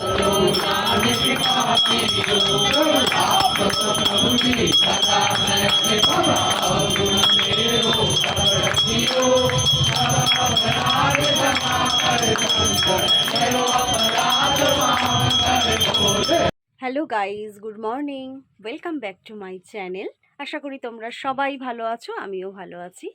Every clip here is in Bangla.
Prabhu hello guys good morning. Welcome back to my channel. আশা করি তোমরা সবাই ভালো আছো, আমিও ভালো আছি।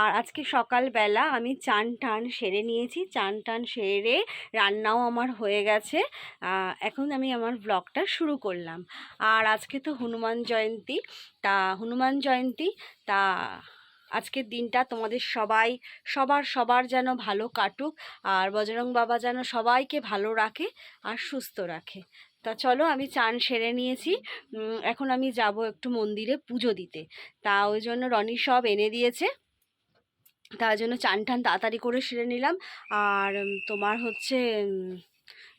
আর আজকে সকালবেলা আমি চান টান সেরে নিয়েছি। চান টান সেরে রান্নাও আমার হয়ে গেছে। এখন আমি আমার ব্লগটা শুরু করলাম। আর আজকে তো হনুমান জয়ন্তী। তা হনুমান জয়ন্তী, তা আজকের দিনটা তোমাদের সবাই, সবার সবার যেন ভালো কাটুক, আর বজরং বাবা যেন সবাইকে ভালো রাখে আর সুস্থ রাখে। তা চলো আমি চান সেরে নিয়েছি। এখন আমি যাব একটু মন্দিরে পুজো দিতে। তা ওই জন্য রনি সব এনে দিয়েছে। তার জন্য চান টান তাড়াতাড়ি করে সেরে নিলাম। আর তোমার হচ্ছে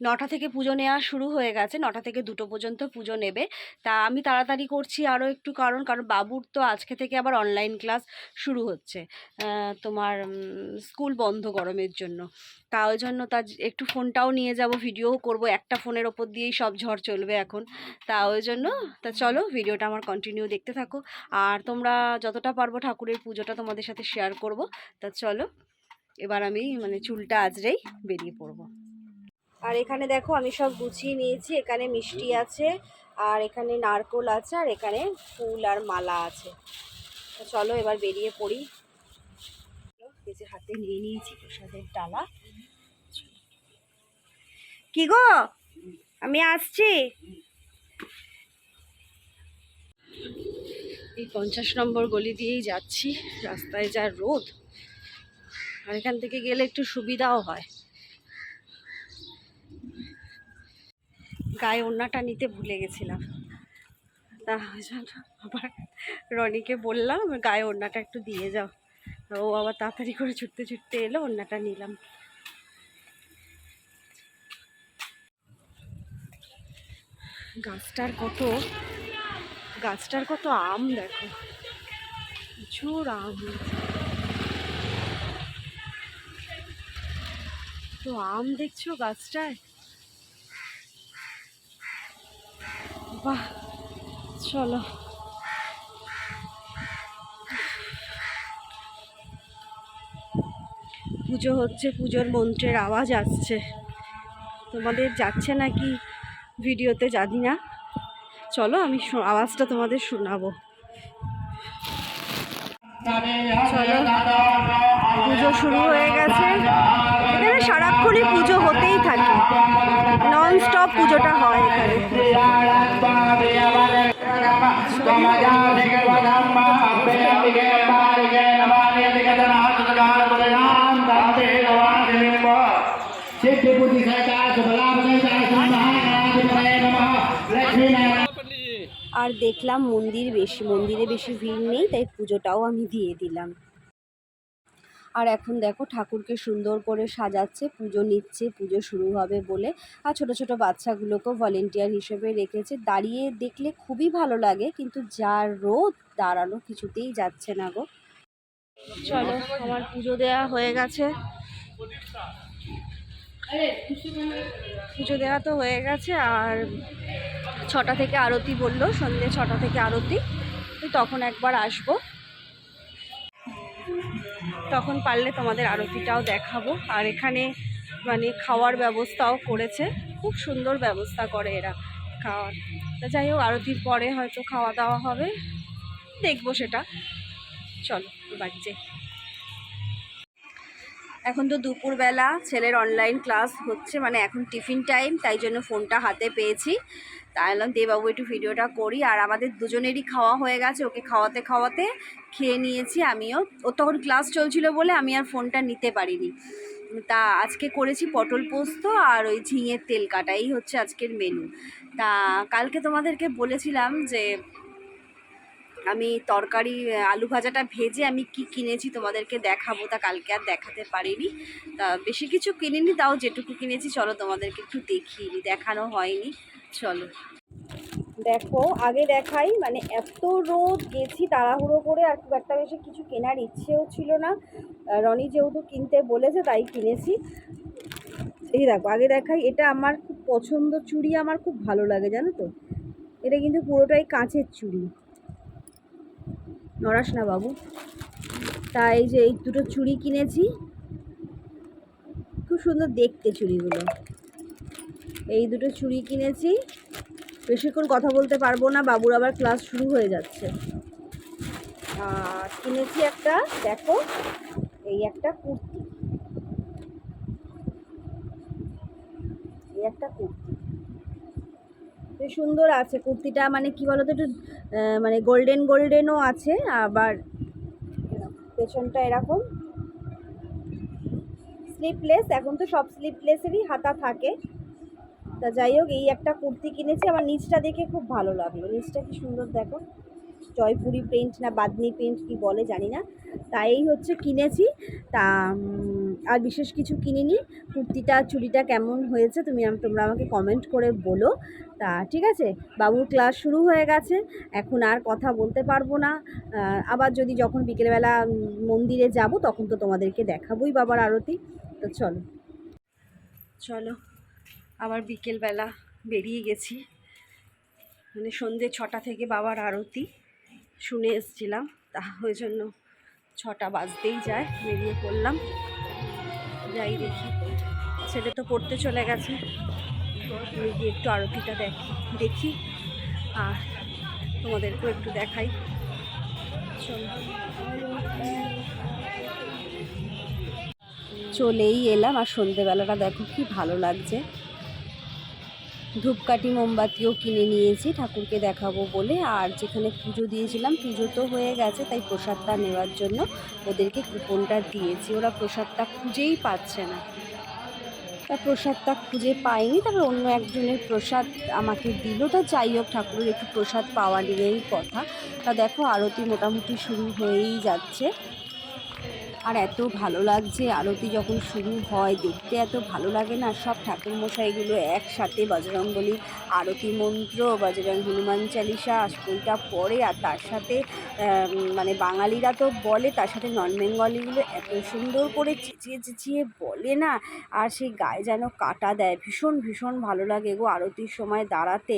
নটা থেকে পুজো নেওয়া শুরু হয়ে গেছে। নটা থেকে দুটো পর্যন্ত পুজো নেবে। তা আমি তাড়াতাড়ি করছি আরও একটু কারণ কারণ বাবুর তো আজকে থেকে আবার অনলাইন ক্লাস শুরু হচ্ছে। তোমার স্কুল বন্ধ গরমের জন্য। তা ওই জন্য তার একটু ফোনটাও নিয়ে যাব ভিডিও করব। একটা ফোনের ওপর দিয়েই সব ঝড় চলবে এখন। তা ওই জন্য, তা চলো ভিডিওটা আমার কন্টিনিউ দেখতে থাকো। আর তোমরা যতটা পারব ঠাকুরের পুজোটা তোমাদের সাথে শেয়ার করব। তা চলো, এবার আমি মানে চুলটা আজরেই বেরিয়ে পড়ব। আর এখানে দেখো আমি সব গুছিয়ে নিয়েছি, এখানে মিষ্টি আছে, আর এখানে নারকোল আছে, আর এখানে ফুল আর মালা আছে। তো চলো এবার বেরিয়ে পড়ি। এই যে হাতে নিয়ে নিয়েছি প্রসাদের ডালা। কি গো? আমি আসছি। এই পঞ্চাশ নম্বর গলি দিয়েই যাচ্ছি, রাস্তায় যা রোদ। আর এখান থেকে গেলে একটু সুবিধাও হয়। গায়ে ওড়নাটা নিতে ভুলে গেছিলাম। তা আবার রনিকে বললাম, গায়ে ওড়নাটা একটু দিয়ে যাও। ও আবার তাড়াতাড়ি করে ছুটতে ছুটতে এলো, ওড়নাটা নিলাম। গাছটার কত গাছটার কত আম দেখো। প্রচুর আম। তো আম দেখছ গাছটায়? বাহ, চলো। পুজো হচ্ছে পুজোর মন্ত্রের আওয়াজ আসছে। তোমাদের যাচ্ছে নাকি ভিডিওতে জানি না। চলো আমি আওয়াজটা তোমাদের শোনাবো। চলো, পুজো শুরু হয়ে গেছে। এখানে সারাক্ষণই পুজো হতেই থাকে। নন স্টপ পুজোটা হয় এখানে। দেখলাম মন্দির বেশি, মন্দিরে বেশি ভিড় নেই, তাই পুজোটাও আমি দিয়ে দিলাম। আর এখন দেখো ঠাকুরকে সুন্দর করে সাজাচ্ছে, পুজো নিচ্ছে, পুজো শুরু হবে বলে। আর ছোট ছোট বাচ্চাগুলোকেও ভলেন্টিয়ার হিসেবে রেখেছে। দাঁড়িয়ে দেখলে খুবই ভালো লাগে, কিন্তু যার রোদ, দাঁড়ানো কিছুতেই যাচ্ছে না গো। চলো, আমার পুজো দেওয়া হয়ে গেছে। পুজো দেওয়া তো হয়ে গেছে, আর ছটা থেকে আরতি বলল সন্ধ্যে ছটা থেকে আরতি। তখন একবার আসব। তখন পারলে তোমাদের আরতিটাও দেখাবো। আর এখানে মানে খাওয়ার ব্যবস্থাও করেছে। খুব সুন্দর ব্যবস্থা করে এরা খাওয়ার। তা যাই হোক, আরতির পরে হয়তো খাওয়া দাওয়া হবে। দেখব সেটা। চলো বাড়ি যাই এখন তো দুপুরবেলা, ছেলের অনলাইন ক্লাস হচ্ছে। মানে এখন টিফিন টাইম তাই জন্য ফোনটা হাতে পেয়েছি। তাই বললাম দে বাবু একটু ভিডিওটা করি। আর আমাদের দুজনেরই খাওয়া হয়ে গেছে, ওকে খাওয়াতে খাওয়াতে খেয়ে নিয়েছি আমিও। ও তখন ক্লাস চলছিল বলে আমি আর ফোনটা নিতে পারিনি। তা আজকে করেছি পটল পোস্ত আর ওই ঝিঙের তেল কাটা, এই হচ্ছে আজকের মেনু তা কালকে তোমাদেরকে বলেছিলাম যে আমি তরকারি আলু ভাজাটা ভেজে আমি কি কিনেছি তোমাদেরকে দেখাবো, তা কালকে আর দেখাতে পারিনি। তা বেশি কিছু কিনিনি, তাও যেটুকু কিনেছি, চলো তোমাদেরকে একটু দেখিয়ে দেখানো হয়নি, চলো। দেখো, আগে দেখাই মানে এত রোদ, গেছি তাড়াহুড়ো করে, আর খুব একটা বেশি কিছু কেনার ইচ্ছেও ছিল না। রনি যেহেতু কিনতে বলেছে, তাই কিনেছি। এই দেখো, আগে দেখাই, এটা আমার খুব পছন্দ চুড়ি, আমার খুব ভালো লাগে, জানো তো? এটা কিন্তু পুরোটাই কাঁচের চুড়ি। নড়াস না বাবু। তা এই যে এই দুটো চুড়ি কিনেছি। খুব সুন্দর দেখতে চুড়িগুলো। এই দুটো চুড়ি কিনেছি। বেশিক্ষণ কথা বলতে পারব না, বাবুর আবার ক্লাস শুরু হয়ে যাচ্ছে। কিনেছি একটা, দেখো, এই একটা কুর্তি। এই একটা কুর্তি। বেশ সুন্দর আছে, কুর্তিটা মানে কি বলতো একটু মানে গোল্ডেন গোল্ডেনও আছে, আবার পেছনটা এরকম। স্লিপলেস এখন তো সব স্লিপলেসেরই হাতা থাকে। তা যাই হোক, এই একটা কুর্তি কিনেছি আমার নিচটা দেখে খুব ভালো লাগল। নিচটা কি সুন্দর দেখো। জয়পুরি প্রিন্ট না বাদনি প্রিন্ট কি বলে জানি না। তা এই হচ্ছে কিনেছি। তা আর বিশেষ কিছু কিনিনি। কুর্তিটা, চুড়িটা কেমন হয়েছে তুমি তোমরা আমাকে কমেন্ট করে বলো। তা ঠিক আছে? বাবুর ক্লাস শুরু হয়ে গেছে। এখন আর কথা বলতে পারব না। আবার যদি যখন বিকেলবেলা মন্দিরে যাব, তখন তো তোমাদেরকে দেখাবোই বাবার আরতি। তো চলো। চলো, আবার বিকেলবেলা বেরিয়ে গেছি। মানে সন্ধ্যে ছটা থেকে বাবার আরতি শুনে এসছিলাম। তা ওই জন্য ছটা বাজতেই যায়, বেরিয়ে পড়লাম। যাই দেখি, ছেলে তো পড়তে চলে গেছে। আমি গিয়ে একটু আরতিটা দেখি দেখি। আর তোমাদেরকেও একটু দেখাই। চলো চলেই এলাম, আর সন্ধেবেলাটা দেখো কি ভালো লাগছে। ধূপকাঠি মোমবাতিও কিনে নিয়েছি, ঠাকুরকে দেখাবো বলে। আর যেখানে পুজো দিয়েছিলাম, পুজো তো হয়ে গেছে, তাই প্রসাদটা নেওয়ার জন্য ওদেরকে কুপনটা দিয়েছি। ওরা প্রসাদটা খুঁজেই পাচ্ছে না। তা প্রসাদটা খুঁজে পাইনি তারপর অন্য একজনের প্রসাদ আমাকে দিল। তা যাই হোক, ঠাকুরের একটু প্রসাদ পাওয়া নিয়েই কথা। তা দেখো, আরতি মোটামুটি শুরু হয়েই যাচ্ছে। আর এত ভালো লাগছে, আরতি যখন শুরু হয়, দেখতে এত ভালো লাগে না? সব ঠাকুর মশাইগুলো একসাথে বজরংবলির আরতি মন্ত্র, বজরং হনুমান চালিসা ওইটা পড়ে, আর তার সাথে মানে বাঙালিরা তো বলে, তার সাথে নন বেঙ্গলিগুলো এত সুন্দর করে চেঁচিয়ে চেঁচিয়ে বলে না? আর সেই গায়ে যেন কাটা দেয়, ভীষণ ভীষণ ভালো লাগে গো আরতির সময় দাঁড়াতে।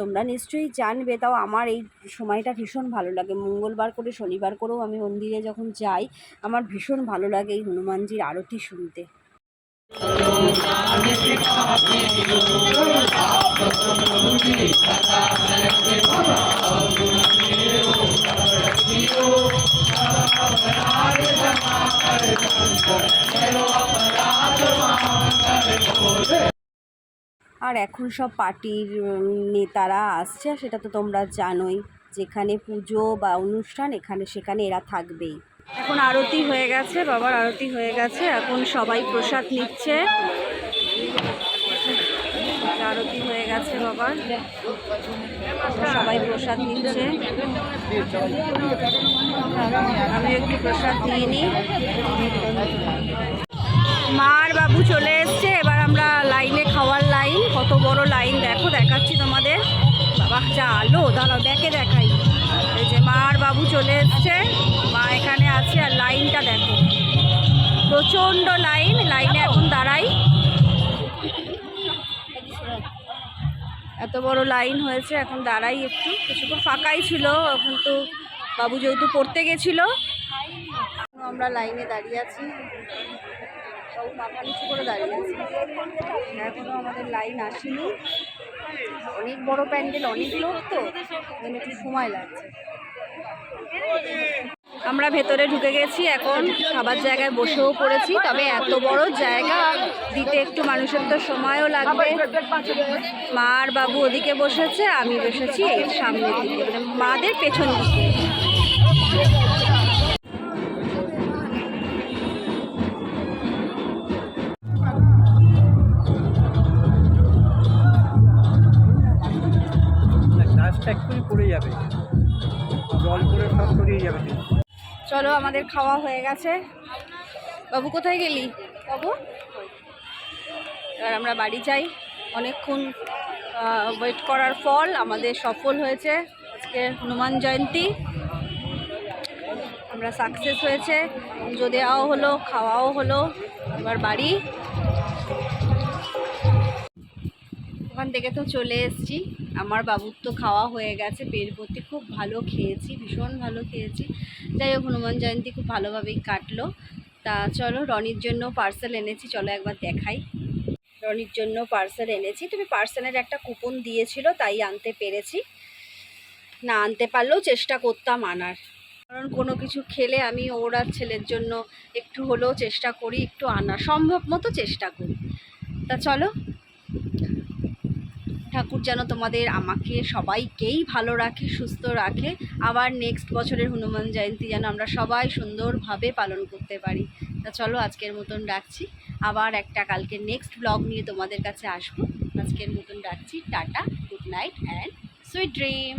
তোমরা নিশ্চয়ই জানবে, তাও আমার এই সময়টা ভীষণ ভালো লাগে। মঙ্গলবার করে, শনিবার করেও আমি মন্দিরে যখন যাই, আমার ভীষণ ভালো লাগে এই হনুমানজির আরতি শুনতে। আর এখন সব পার্টির নেতারা আসছে সেটা তো তোমরা জানোই। যেখানে পুজো বা অনুষ্ঠান, এখানে সেখানে এরা থাকবেই। এখন আরতি হয়ে গেছে, বাবার আরতি হয়ে গেছে, এখন সবাই প্রসাদ নিচ্ছে। আরতি হয়ে গেছে বাবার। সবাই প্রসাদ নিচ্ছে। আমি একটু প্রসাদ নিয়ে নিই। মার বাবু চলে এসছে, এবার আমরা লাইনে খাওয়ার লাইন। কত বড় লাইন, দেখো, দেখাচ্ছি তোমাদের। বাবা, যা আলো, দাঁড়াও দেখে দেখাই। এই যে মার বাবু চলে এসছে। মা এখানে আর লাইনটা দেখো। প্রচণ্ড লাইন, লাইনে এখন দাঁড়াই। এত বড় লাইন হয়েছে, এখন দাঁড়াই একটু। কিছুক্ষণ ফাঁকাই ছিল, এখন তো বাবু যেহেতু পড়তে গেছিল। আমরা লাইনে দাঁড়িয়ে আছি। সব মাথা নিচু করে দাঁড়িয়ে আছি। এখনও আমাদের লাইন আসেনি। অনেক বড় প্যান্ডেল, অনেক লোক তো একটু সময় লাগছে। আমরা ভেতরে ঢুকে গেছি, এখন খাবার জায়গায় বসেও পড়েছি, তবে এত বড় জায়গা, দিতে একটু মানুষের তো সময়ও লাগবে। মা আর বাবু ওদিকে বসেছে, আমি বসেছি এর সামনের দিকে মানে মাদের পেছন দিকে। পড়ে যাবে। জল পড়ে সব ছড়িয়ে যাবে। চলো, আমাদের খাওয়া হয়ে গেছে। বাবু, কোথায় গেলি? বাবু? এবার আমরা বাড়ি যাই। অনেকক্ষণ ওয়েট করার ফল আমাদের সফল হয়েছে আজকে হনুমান জয়ন্তী। আমরা সাকসেস হয়েছে। পুজো দেওয়াও হলো, খাওয়াও হলো। এবার বাড়ি। ওখান থেকে তো চলে এসেছি। আমার বাবুর তো খাওয়া হয়ে গেছে ভর্তি খুব ভালো খেয়েছি, ভীষণ ভালো খেয়েছি। যাই হোক, হনুমান জয়ন্তী খুব ভালোভাবেই কাটলো। তা চলো, রনির জন্য পার্সেল এনেছি, চলো একবার দেখাই। রনির জন্য পার্সেল এনেছি। তুমি পার্সেলের একটা কুপন দিয়েছিল, তাই আনতে পেরেছি। না আনতে পারলেও চেষ্টা করতাম আনার। কারণ কোনো কিছু খেলে আমি ওর আর ছেলের জন্য একটু হলেও চেষ্টা করি, একটু আনা সম্ভব মতো চেষ্টা করি। তা চলো ঠাকুর যেন তোমাদের আমাকে সবাইকেই ভালো রাখে, সুস্থ রাখে। আবার নেক্সট বছরের হনুমান জয়ন্তী যেন আমরা সবাই সুন্দরভাবে পালন করতে পারি। তা চলো আজকের মতন রাখছি। আবার একটা কালকে নেক্সট ব্লগ নিয়ে তোমাদের কাছে আসব। আজকের মতন রাখছি। Tata good night and sweet dream